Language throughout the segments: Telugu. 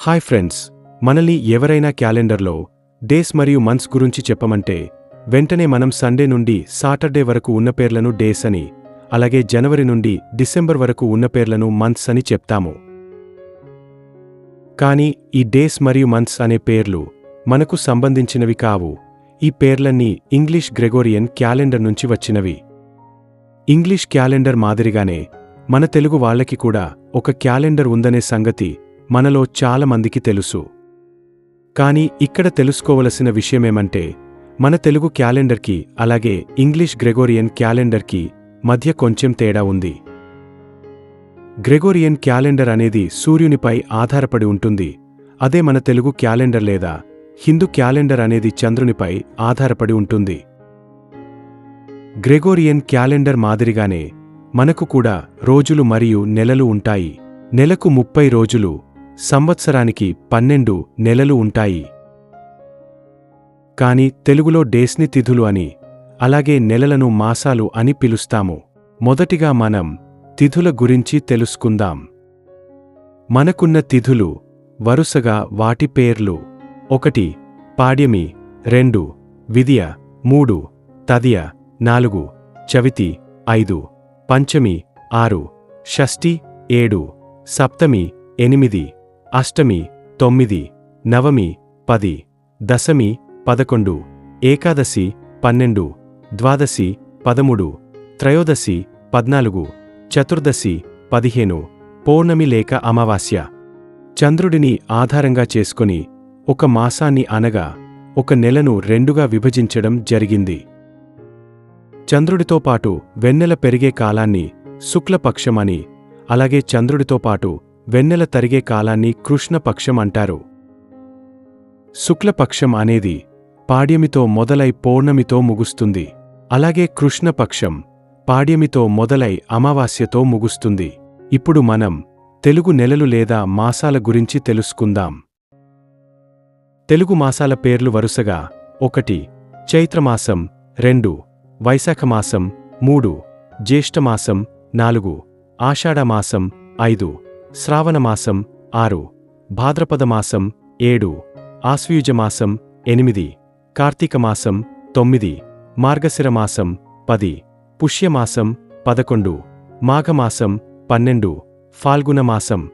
హాయ్ ఫ్రెండ్స్ మనల్ని ఎవరైనా క్యాలెండర్లో డేస్ మరియు మంత్స్ గురించి చెప్పమంటే వెంటనే మనం సండే నుండి సాటర్డే వరకు ఉన్న పేర్లను డేస్ అని అలాగే జనవరి నుండి డిసెంబర్ వరకు ఉన్న పేర్లను మంత్స్ అని చెప్తాము. కానీ ఈ డేస్ మరియు మంత్స్ అనే పేర్లు మనకు సంబంధించినవి కావు. ఈ పేర్లన్నీ ఇంగ్లీష్ గ్రెగోరియన్ క్యాలెండర్ నుంచి వచ్చినవి. ఇంగ్లీష్ క్యాలెండర్ మాదిరిగానే మన తెలుగు వాళ్ళకి కూడా ఒక క్యాలెండర్ ఉందనే సంగతి మనలో చాలా మందికి తెలుసు. కానీ ఇక్కడ తెలుసుకోవలసిన విషయమేమంటే మన తెలుగు క్యాలెండర్కి అలాగే ఇంగ్లీష్ గ్రెగోరియన్ క్యాలెండర్కి మధ్య కొంచెం తేడా ఉంది. గ్రెగోరియన్ క్యాలెండర్ అనేది సూర్యునిపై ఆధారపడి ఉంటుంది. అదే మన తెలుగు క్యాలెండర్ లేదా హిందూ క్యాలెండర్ అనేది చంద్రునిపై ఆధారపడి ఉంటుంది. గ్రెగోరియన్ క్యాలెండర్ మాదిరిగానే మనకు కూడా రోజులు మరియు నెలలు ఉంటాయి. నెలకు ముప్పై రోజులు సంవత్సరానికి పన్నెండు నెలలు ఉంటాయి. కాని తెలుగులో డేస్ని తిథులు అని అలాగే నెలలను మాసాలు అని పిలుస్తాము. మొదటిగా మనం తిథుల గురించి తెలుసుకుందాం. మనకున్న తిథులు వరుసగా వాటి పేర్లు. ఒకటి పాడ్యమి. రెండు విదియ. మూడు తదియ. నాలుగు చవితి. ఐదు పంచమి. ఆరు షష్ఠి. ఏడు సప్తమి. ఎనిమిది. అష్టమి తొమ్మిది నవమి పది దశమి పదకొండు ఏకాదశి పన్నెండు ద్వాదశి పదమూడు త్రయోదశి పద్నాలుగు చతుర్దశి పదిహేను పౌర్ణమి లేక అమావాస్య. చంద్రుడిని ఆధారంగా చేసుకొని ఒక మాసాన్ని అనగా ఒక నెలను రెండుగా విభజించడం జరిగింది. చంద్రుడితో పాటు వెన్నెల పెరిగే కాలాన్ని శుక్లపక్షమని అలాగే చంద్రుడితో పాటు వెన్నెల తరిగే కాలాన్ని కృష్ణపక్షం అంటారు. శుక్లపక్షం అనేది పాడ్యమితో మొదలై పౌర్ణమితో ముగుస్తుంది. అలాగే కృష్ణపక్షం పాడ్యమితో మొదలై అమావాస్యతో ముగుస్తుంది. ఇప్పుడు మనం తెలుగు నెలలు లేదా మాసాల గురించి తెలుసుకుందాం. తెలుగు మాసాల పేర్లు వరుసగా ఒకటి చైత్రమాసం రెండు వైశాఖమాసం మూడు జ్యేష్ఠమాసం నాలుగు ఆషాఢమాసం ఐదు శ్రావణమాసం ఆరు భాద్రపదమాసం ఏడు ఆశ్వయుజమాసం ఎనిమిది కార్తీకమాసం తొమ్మిది మార్గశిరమాసం పది పుష్యమాసం పదకొండు మాఘమాసం పన్నెండు ఫాల్గుణమాసం.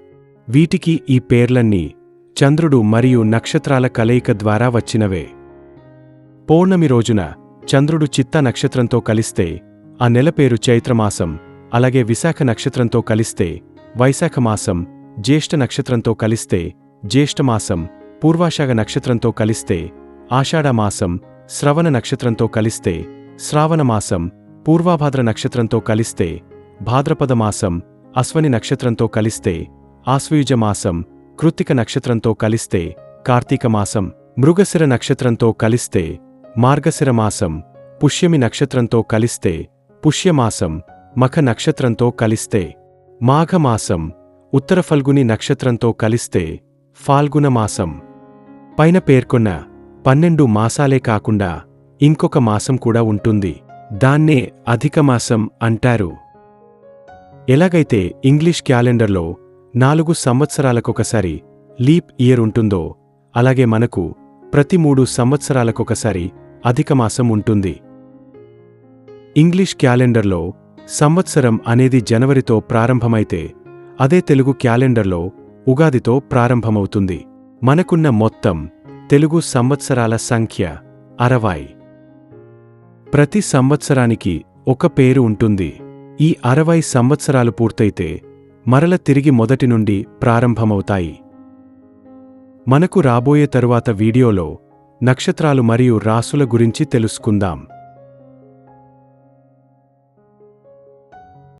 వీటికి ఈ పేర్లన్నీ చంద్రుడు మరియు నక్షత్రాల కలయిక ద్వారా వచ్చినవే. పౌర్ణమి రోజున చంద్రుడు చిత్త నక్షత్రంతో కలిస్తే ఆ నెల పేరు చైత్రమాసం అలాగే విశాఖ నక్షత్రంతో కలిస్తే వైశాఖమాసం జ్యేష్ఠ నక్షత్రంతో కలిస్తే జ్యేష్ఠమాసం పూర్వాషాఢ నక్షత్రంతో కలిస్తే ఆషాఢమాసం శ్రవణ నక్షత్రంతో కలిస్తే శ్రావణమాసం పూర్వాభాద్ర నక్షత్రంతో కలిస్తే భాద్రపదమాసం అశ్వని నక్షత్రంతో కలిస్తే ఆశ్వయుజమాసం కృత్తిక నక్షత్రంతో కలిస్తే కార్తీకమాసం మృగశిర నక్షత్రంతో కలిస్తే మార్గశిరమాసం పుష్యమి నక్షత్రంతో కలిస్తే పుష్యమాసం మఖ నక్షత్రంతో కలిస్తే మాఘమాసం ఉత్తర ఫల్గుని నక్షత్రంతో కలిస్తే ఫాల్గుణమాసం. పైన పేర్కొన్న పన్నెండు మాసాలే కాకుండా ఇంకొక మాసం కూడా ఉంటుంది. దాన్నే అధిక మాసం అంటారు. ఎలాగైతే ఇంగ్లీష్ క్యాలెండర్లో నాలుగు సంవత్సరాలకొకసారి లీప్ ఇయర్ ఉంటుందో అలాగే మనకు ప్రతి మూడు సంవత్సరాలకొకసారి అధిక మాసం ఉంటుంది. ఇంగ్లీష్ క్యాలెండర్లో సంవత్సరం అనేది జనవరితో ప్రారంభమైతే అదే తెలుగు క్యాలెండర్లో ఉగాదితో ప్రారంభమవుతుంది. మనకున్న మొత్తం తెలుగు సంవత్సరాల సంఖ్య అరవై. ప్రతి సంవత్సరానికి ఒక పేరు ఉంటుంది. ఈ అరవై సంవత్సరాలు పూర్తయితే మరల తిరిగి మొదటి నుండి ప్రారంభమవుతాయి. మనకు రాబోయే తరువాత వీడియోలో నక్షత్రాలు మరియు రాసుల గురించి తెలుసుకుందాం.